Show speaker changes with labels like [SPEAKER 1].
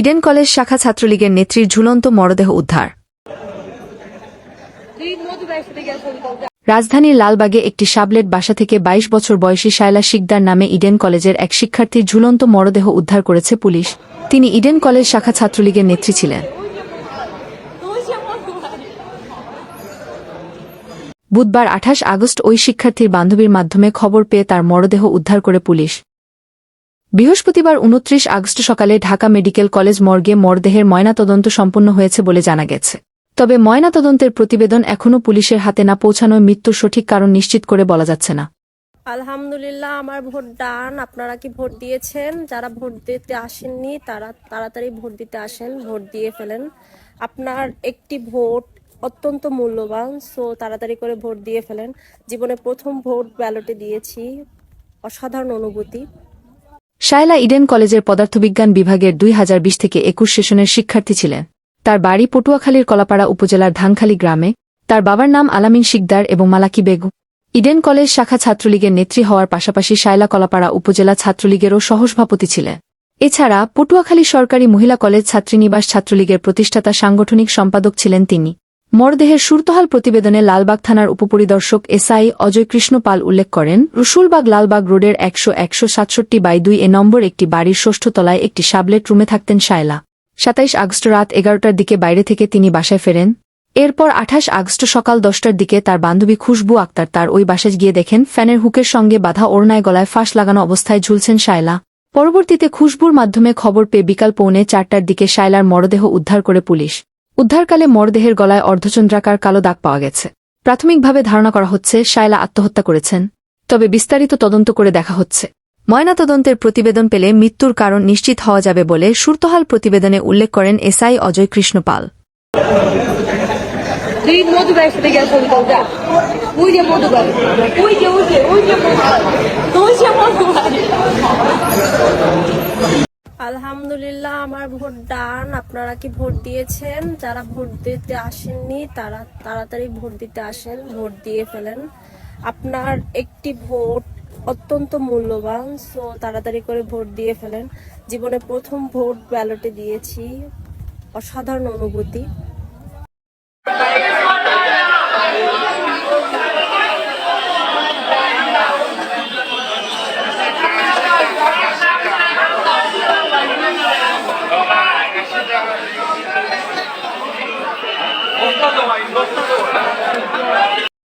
[SPEAKER 1] Eden college শাখা ছাত্রলীগের নেত্রীর ঝুলন্ত মরদেহ উদ্ধার। রাজধানীর লালবাগে একটি সাবলেট বাসা থেকে ২২ বছর বয়সী শায়লা শিকদার নামে ইডেন কলেজের এক শিক্ষার্থীর ঝুলন্ত মরদেহ উদ্ধার করেছে পুলিশ। তিনি ইডেন কলেজ শাখা ছাত্রলীগের নেত্রী ছিলেন। বুধবার আঠাশ আগস্ট ওই শিক্ষার্থীর বান্ধবীর মাধ্যমে খবর পেয়ে তার মরদেহ উদ্ধার করে পুলিশ। বৃহস্পতিবার উনত্রিশ আগস্ট সকালে ঢাকা মেডিকেল কলেজ মর্গে মরদেহের ময়নাতদন্ত সম্পন্ন হয়েছে বলে জানা গেছে। তবে ময়নাতদন্তের প্রতিবেদন এখনও পুলিশের হাতে না পৌঁছানোয় মৃত্যুর সঠিক কারণ নিশ্চিত করে বলা যাচ্ছে না।
[SPEAKER 2] আলহামদুলিল্লাহ, আমার ভোট ডান। আপনারা কি ভোট দিয়েছেন? যারা ভোট দিতে আসেননি, তারা তাড়াতাড়ি ভোট দিতে আসেন, ভোট দিয়ে ফেলেন। আপনার একটি ভোট অত্যন্ত মূল্যবান, সো তাড়াতাড়ি করে ভোট দিয়ে ফেলেন। জীবনে প্রথম ভোট ব্যালটে দিয়েছি। অসাধারণ অনুভূতি।
[SPEAKER 1] শায়লা ইডেন কলেজের পদার্থবিজ্ঞান বিভাগের দুই হাজার বিশ থেকে একুশ সেশনের শিক্ষার্থী ছিলেন। তার বাড়ি পটুয়াখালীর কলাপাড়া উপজেলার ধানখালী গ্রামে। তার বাবার নাম আলামিন শিকদার এবং মালাকি বেগম ইডেন কলেজ শাখা ছাত্রলীগের নেত্রী হওয়ার পাশাপাশি শায়লা কলাপাড়া উপজেলা ছাত্রলীগেরও সহসভাপতি ছিলেন। এছাড়া পটুয়াখালী সরকারি মহিলা কলেজ ছাত্রীনিবাস ছাত্রলীগের প্রতিষ্ঠাতা সাংগঠনিক সম্পাদক ছিলেন তিনি। মরদেহের সুরতহাল প্রতিবেদনে লালবাগ থানার উপপরিদর্শক এসআই অজয় কৃষ্ণ পাল উল্লেখ করেন, রসুলবাগ লালবাগ রোডের একশো একশো সাতষট্টি বাই দুই এ নম্বর একটি বাড়ির ষষ্ঠ তলায় একটি সাবলেট রুমে থাকতেন শায়লা। সাতাইশ আগস্ট রাত এগারোটার দিকে বাইরে থেকে তিনি বাসায় ফেরেন। এরপর আঠাশ আগস্ট সকাল দশটার দিকে তার বান্ধবী খুশবু আক্তার তার ওই বাসায় গিয়ে দেখেন, ফ্যানের হুকের সঙ্গে বাধা ওড়নায় গলায় ফাঁস লাগানো অবস্থায় ঝুলছেন শায়লা। পরবর্তীতে খুশবুর মাধ্যমে খবর পেয়ে বিকাল পৌনে চারটার দিকে শায়লার মরদেহ উদ্ধার করে পুলিশ। উদ্ধারকালে মরদেহের গলায় অর্ধচন্দ্রাকার কালো দাগ পাওয়া গেছে। প্রাথমিকভাবে ধারণা করা হচ্ছে শায়লা আত্মহত্যা করেছেন, তবে বিস্তারিত তদন্ত করে দেখা হচ্ছে। ময়নাতদন্তের প্রতিবেদন পেলে মৃত্যুর কারণ নিশ্চিত হওয়া যাবে বলে সুরতহাল প্রতিবেদনে উল্লেখ করেন এসআই অজয় কৃষ্ণ পাল
[SPEAKER 3] ওই যে মধু ভাই ওই যে মধু ভাই
[SPEAKER 2] আলহামদুলিল্লাহ, আমার ভোট ডান। আপনারা কি ভোট দিয়েছেন? যারা ভোট দিতে আসেননি, তারা তাড়াতাড়ি ভোট দিতে আসেন, ভোট দিয়ে ফেলেন। আপনার একটি ভোট অত্যন্ত মূল্যবান সো তাড়াতাড়ি করে ভোট দিয়ে ফেলেন। জীবনে প্রথম ভোট ব্যালটে দিয়েছি। অসাধারণ অনুভূতি। 四十五，四十五。